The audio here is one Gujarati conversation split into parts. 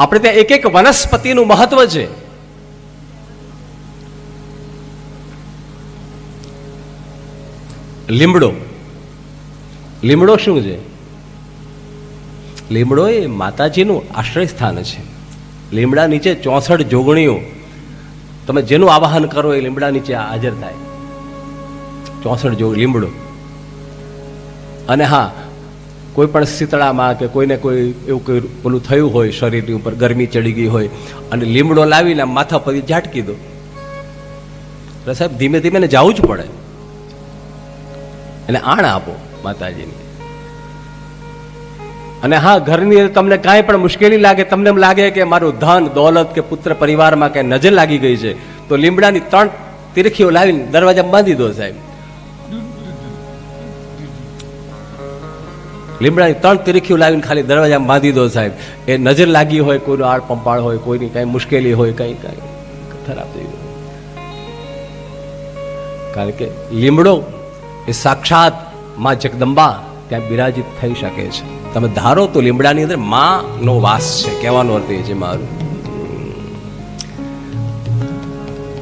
આપણે ત્યાં એક એક વનસ્પતિનું મહત્વ છે. લીમડો. લીમડો શું છે? લીમડો એ માતાજીનું આશ્રય સ્થાન છે. લીમડા નીચે ચોસઠ જોગણીઓ. તમે જેનું આવાહન કરો એ લીમડા નીચે હાજર થાય. ચોસઠ જોગ લીમડો. અને હા કોઈ પણ શીતળામાં કે કોઈને કોઈ એવું કોઈ પેલું થયું હોય શરીરની ઉપર, ગરમી ચડી ગઈ હોય, અને લીમડો લાવીને માથા પર ઝાટકી દો. એટલે સાહેબ, ધીમે ધીમે જવું જ પડે. એને આણ આપો માતાજીની. અને હા, ઘરની તમને કાંઈ પણ મુશ્કેલી લાગે, તમને એમ લાગે કે મારું ધન, દોલત કે પુત્ર પરિવારમાં કે નજર લાગી ગઈ છે, તો લીમડાની ત્રણ તીરખીઓ લાવીને દરવાજા બાંધી દો સાહેબ. લીમડાની ત્રણ તીરખીઓ લાવીને ખાલી દરવાજામાં બાંધી દો સાહેબ. એ નજર લાગી હોય, કોઈનો આડ પંપાળ હોય, કોઈની કાંઈ મુશ્કેલી હોય, કંઈ, કાંઈ. ખરાબ થઈ ગયું. કારણ કે લીમડો એ સાક્ષાતમાં જગદંબા ત્યાં બિરાજિત થઈ શકે છે. તમે ધારો તો લીમડાની અંદરમાં નો વાસ છે. કહેવાનો અર્થ એ છે મારું.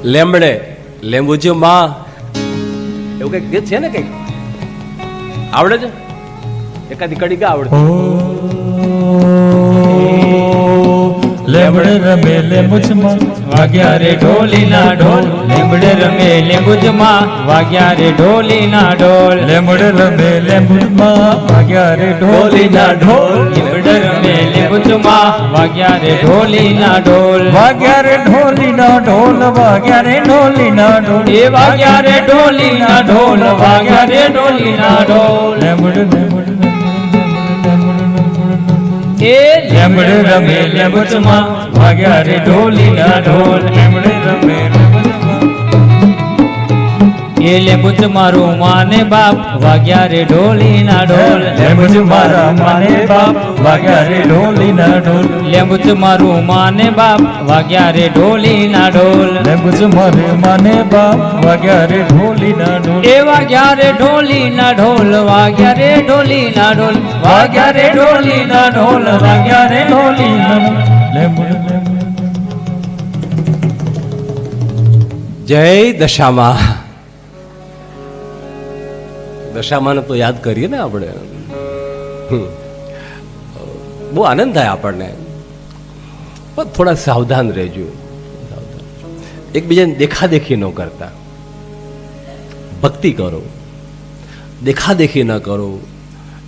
લેમડે લેંબુજો માં, એવું કંઈક ગીત છે ને કંઈક? આવડે છે? એકાદી કડી ગા આવડે લેમડે રમે લેમુચમાં વાગ્યા રે ઢોલીના ઢોલ. લીમડે રમે મુજમાં વાગ્યા રે ઢોલીના ઢોલ. લેમડે રમે લેમુચમાં વાગ્યા રે ઢોલીના ઢોલ. લીમડે રમે મુજમાં વાગ્યા રે ઢોલીના ઢોલ. વાગ્યા રે ઢોલીના ઢોલ. વાગ્યા રે ઢોલીના ઢોલ. એ વાગ્યા રે ઢોલીના ઢોલ. વાગ્યા રે ઢોલીના ઢોલ. લેમડે લેમડે લેમડે રમે લેમુચમાં વાગ્યા રે ઢોલીના ઢોલ લેમડે રમે એ લીંબુજ મારું માને બાપ વાગ્યા રે ઢોલીના ઢોલ. લેમુચ મારા માને બાપ વાગ્યા રે ઢોલીના ઢોલ. લીંબુજ મારું માને બાપ વાગ્યા રે ઢોલીના ઢોલ. લેંબુચ મારું માને બાપ વાગ્યા રે ઢોલીના ઢોલ. એ વાગ્યા રે ઢોલીના ઢોલ વાગ્યા રે ઢોલીના ઢોલ. વાગ્યા રે ઢોલીના ઢોલ વાગ્યા રે ઢોલ. જય દશામાં. દશામાને તો યાદ કરીએ ને આપણે? હમ. બહુ આનંદ થાય આપણને. પણ થોડા સાવધાન રહેજો. એકબીજાને દેખાદેખી ન કરતા. ભક્તિ કરો. દેખાદેખી ન કરો.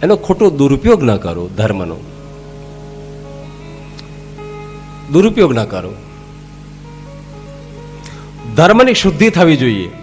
એનો ખોટો દુરુપયોગ ન કરો ધર્મનો. દુરુપયોગ ન કરો. ધર્મની શુદ્ધિ થવી જોઈએ.